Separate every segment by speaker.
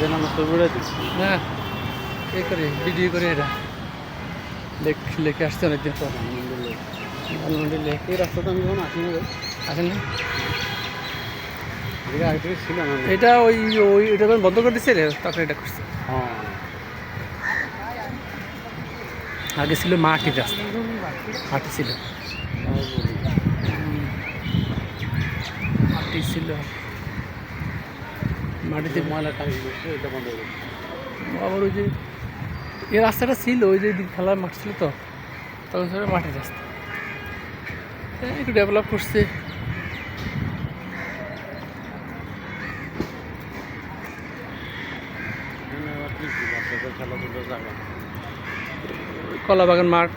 Speaker 1: যেন আমার ছবি উড়ে
Speaker 2: না এ করে ভিডিও করে এটা। লেখ লেখে আসছে অনেকদিন পর। ধানমন্ডি লেখ
Speaker 1: এই রাস্তাটা আমি যখন আসি না
Speaker 2: আসেন? এটা ওই ওই এটা যখন বন্ধ করে দিচ্ছে রে তারপরে এটা করছে
Speaker 1: হ্যাঁ।
Speaker 2: আগে ছিল মাটির রাস্তা। মাটি ছিল। মাটি ছিল। মাটিতে
Speaker 1: ময়লা এটা বন্ধ
Speaker 2: আবার ওই যে এই রাস্তাটা ছিল, ওই যে খেলার মাঠ ছিল তো, তখন ছিল মাটির রাস্তা এই একটু ডেভেলপ করছে। কলাবাগান মাঠ।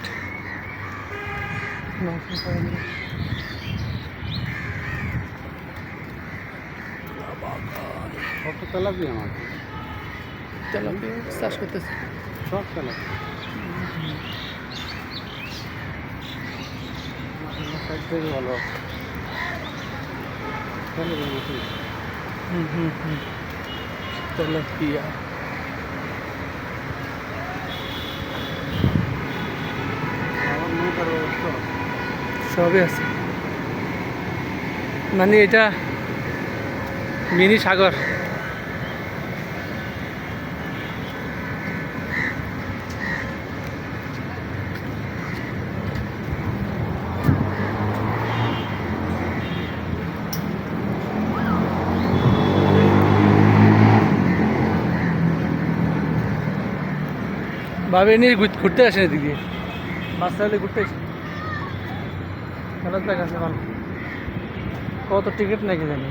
Speaker 1: কত তেলাপি আমার?
Speaker 2: তেলাপিয়া চাষ করতেছে।
Speaker 1: সব তেলাপি। সাইড ভালো।
Speaker 2: হুম হুম হুম। তেলাপিয়া। সবই আছে। মানে এটা মিনি সাগর। ভাবে নিয়ে ঘুর- ঘুরতে আসেন এদিকে। হলে ঘুরতে আসে ভালো। কত টিকিট নাকি জানি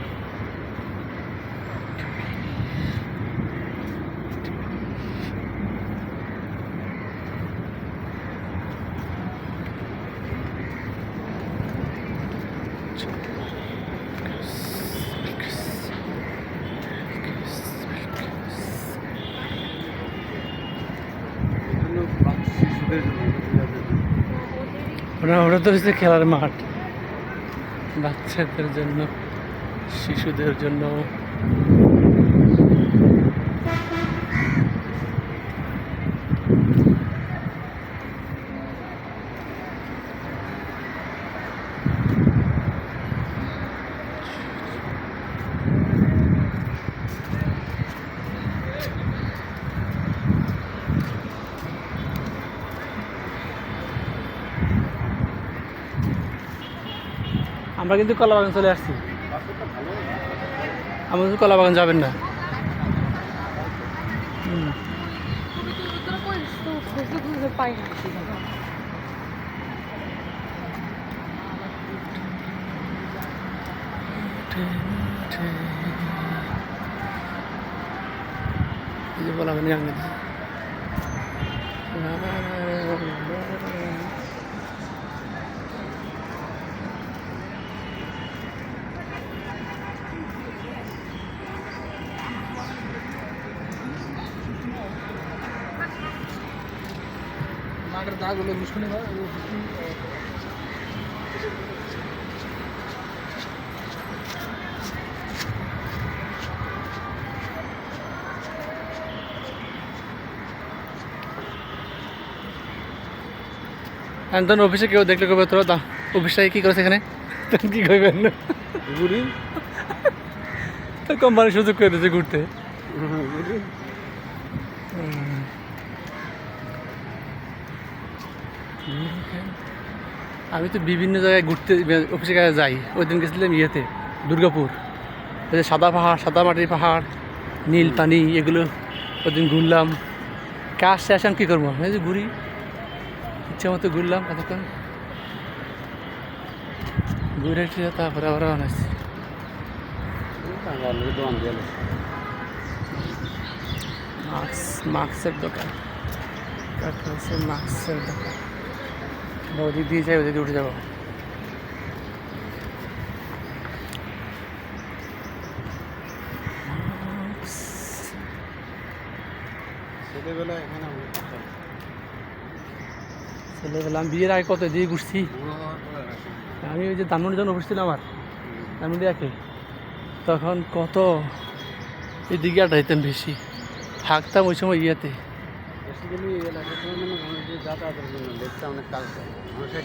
Speaker 1: এগুলো বাচ্চা শিশুদের জন্য, বাচ্চাদের জন্য।
Speaker 2: ওরা ওরা তো হচ্ছে খেলার মাঠ। বাচ্চাদের জন্য শিশুদের জন্য। আমরা কিন্তু কলাবাগান চলে আসছি। আমরা কিন্তু কলাবাগান যাবেন না। হুম। মাঠের দাগ হলো দুষ্কনি তখন অফিসে কেউ দেখলে কবে তোরা? দা অফিসটাকে কী করেছে এখানে? তখন কী করবেন
Speaker 1: ঘুরি
Speaker 2: তো কোম্পানি সুযোগ করে দিয়েছে ঘুরতে
Speaker 1: ঘুরি
Speaker 2: আমি তো বিভিন্ন জায়গায় ঘুরতে অফিসে কাজে যাই। ওই দিন গেছিলাম ইয়েতে দুর্গাপুর। যে সাদা পাহাড় সাদা মাটির পাহাড় নীল পানি এগুলো ওই দিন ঘুরলাম। কাজ শেষ আমি কী করব? এই যে ঘুরি। ইচ্ছা মতো ঘুরলাম এতক্ষণ। ঘুরে টুরে তারপরে আবার
Speaker 1: গেল
Speaker 2: মাস্ক মাস্কের দোকান। মাস্কের দোকান। ওদিক দিয়ে যাই ওদিকে উঠে যাব।
Speaker 1: ছেলেবেলা এখানে
Speaker 2: ছেলেবেলা আমি বিয়ের আগে কত দিয়ে ঘুরছি। আমি ওই যে ধানমন্ডি যখন অফিস ছিল আমার ধানমন্ডি একে। তখন কত এদিকে আড্ডা দিতাম বেশি। থাকতাম ওই সময় ইয়েতে।
Speaker 1: বেসিক্যালি এই এলাকাটা মানে মানুষের যাতায়াতের জন্য লেকটা অনেক কাজ করে মানুষের